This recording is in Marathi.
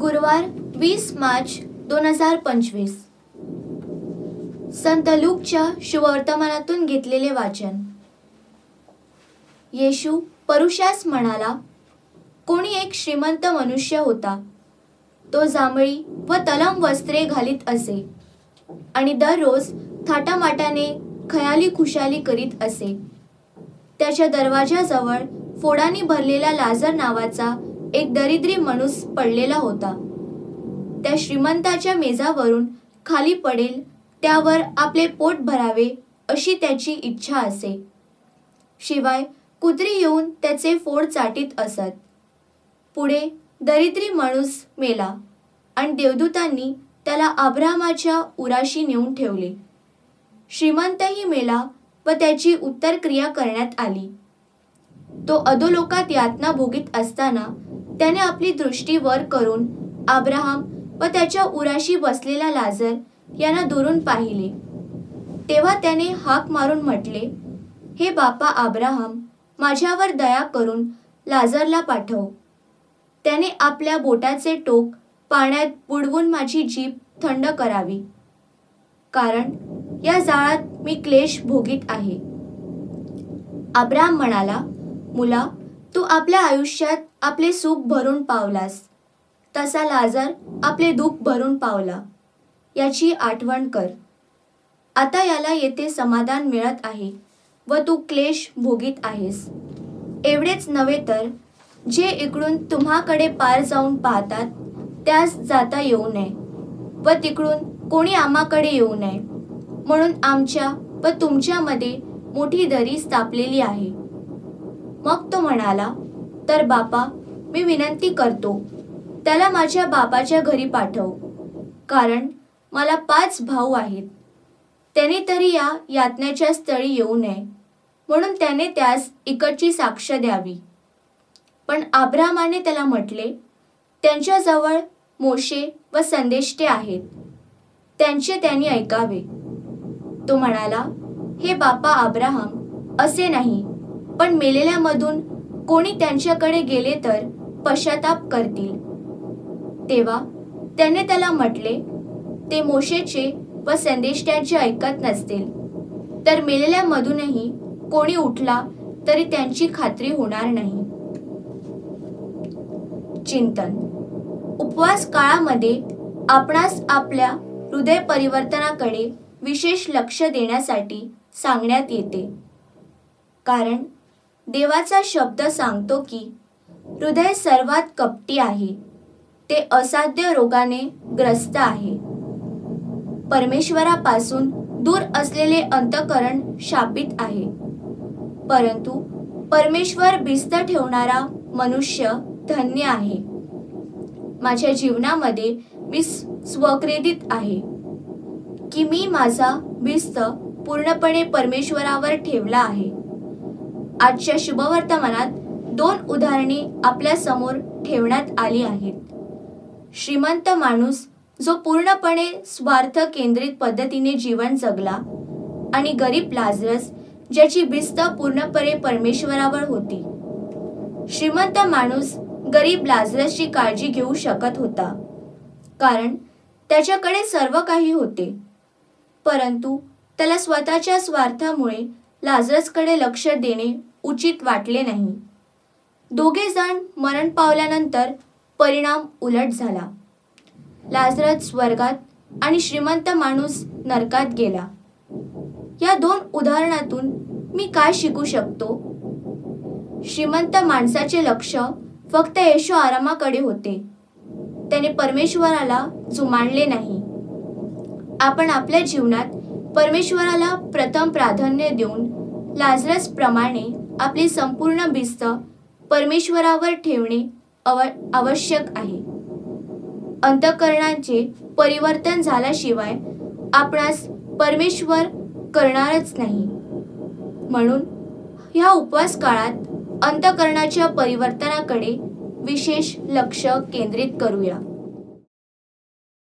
गुरुवार वीस मार्च दोन हजार पंचवीस. संत लूकच्या शुभवर्तमानातून घेतलेले वाचन. येशू परुषास म्हणाला कोणी एक श्रीमंत मनुष्य होता तो जांभळी व तलम वस्त्रे घालीत असे आणि दररोज थाटामाटाने खयाली खुशाली करीत असे. त्याच्या दरवाजाजवळ फोडांनी भरलेला लाजर नावाचा एक दरिद्री माणूस पडलेला होता. त्या श्रीमंताच्या मेजावरून खाली पडेल त्यावर आपले पोट भरावे अशी त्याची इच्छा असे. शिवाय कुत्री येऊन त्याचे फोड चाटीत असत. पुढे दरिद्री माणूस मेला आणि देवदूतांनी त्याला आब्रामाच्या उराशी नेऊन ठेवले. श्रीमंतही मेला व त्याची उत्तरक्रिया करण्यात आली. तो अधोलोकात यातना भोगीत असताना त्याने आपली दृष्टी वर करून आब्राहम व त्याच्या उराशी बसलेला लाजर यांना दुरून पाहिले. तेव्हा त्याने हाक मारून म्हटले हे बापा आब्राहम माझ्यावर दया करून लाजरला पाठव. त्याने आपल्या बोटाचे टोक पाण्यात बुडवून माझी जीभ थंड करावी. कारण या जाळात मी क्लेश भोगीत आहे. आब्राम म्हणाला मुला तू आपल्या आयुष्यात आपले सुख भरून पावलास. तसा लाजर आपले दुःख भरून पावला. याची आठवण कर. आता याला येथे समाधान मिळत आहे व तू क्लेश भोगीत आहेस. एवढेच नव्हे तर जे इकडून तुम्हाकडे पार जाऊन पाहतात त्यास जाता येऊ नये व तिकडून कोणी आम्हाकडे येऊ नये. म्हणून आमच्या व तुमच्यामध्ये मोठी दरी स्थापलेली आहे. मग तो म्हणाला तर बापा मी विनंती करतो त्याला माझ्या बापाच्या घरी पाठव कारण मला पाच भाऊ आहेत. त्याने तरी या यातनेच्या स्थळी येऊ नये म्हणून त्याने त्यास इकडची साक्ष द्यावी. पण आब्रामाने त्याला म्हटले त्यांच्याजवळ मोशे व संदेष्टे आहेत त्यांचे त्यांनी ऐकावे. तो म्हणाला हे बापा आब्राहम असे नाही. पण मेलेल्यामधून कोणी त्यांच्याकडे गेले तर पश्चाताप करतील. तेव्हा त्याने त्याला म्हटले ते मोशेचे व संदेष्ट्याचे ऐकत नसतील. तर मेलेल्यामधूनही कोणी उठला तरी त्यांची खात्री होणार नाही. चिंतन. उपवास काळामध्ये आपणास आपल्या हृदय परिवर्तनाकडे विशेष लक्ष देण्यासाठी सांगण्यात येते. कारण देवाचा शब्द सांगतो की हृदय सर्वात कपटी आहे. ते असाध्य रोगाने ग्रस्त आहे. परमेश्वरापासून दूर असलेले अंतकरण शापित आहे. परंतु परमेश्वर भिस्त ठेवणारा मनुष्य धन्य आहे. माझ्या जीवनामध्ये मी स्वक्रेदित आहे. की मी माझा भिस्त पूर्णपणे परमेश्वरावर ठेवला आहे. आजच्या शुभवर्तमानात दोन उदाहरणे आपल्यासमोर ठेवण्यात आली आहेत. श्रीमंत माणूस जो पूर्णपणे स्वार्थ केंद्रित पद्धतीने जीवन जगला आणि गरीब लाजरस ज्याची भिस्त पूर्णपणे परमेश्वरावर होती. श्रीमंत माणूस गरीब लाजरसची काळजी घेऊ शकत होता. कारण त्याच्याकडे सर्व काही होते. परंतु त्याला स्वतःच्या स्वार्थामुळे लाजरसकडे लक्ष देणे उचित वाटले नाही. दोघे जण मरण पावल्यानंतर परिणाम उलट झाला. लाजरत स्वर्गात आणि श्रीमंत माणूस नरकात गेला. या दोन उदाहरणातून मी काय शिकू शकतो? श्रीमंत माणसाचे लक्ष फक्त येशू आरामाकडे होते. त्याने परमेश्वराला जुमानले नाही. आपण आपल्या जीवनात परमेश्वराला प्रथम प्राधान्य देऊन लाजरस प्रमाणे आपली संपूर्ण भिस्त परमेश्वरावर ठेवणे अव आवश्यक आहे. अंतकरणाचे परिवर्तन झाल्याशिवाय आपणास परमेश्वर करणारच नाही. म्हणून ह्या उपवास काळात अंतकरणाच्या परिवर्तनाकडे विशेष लक्ष केंद्रित करूया.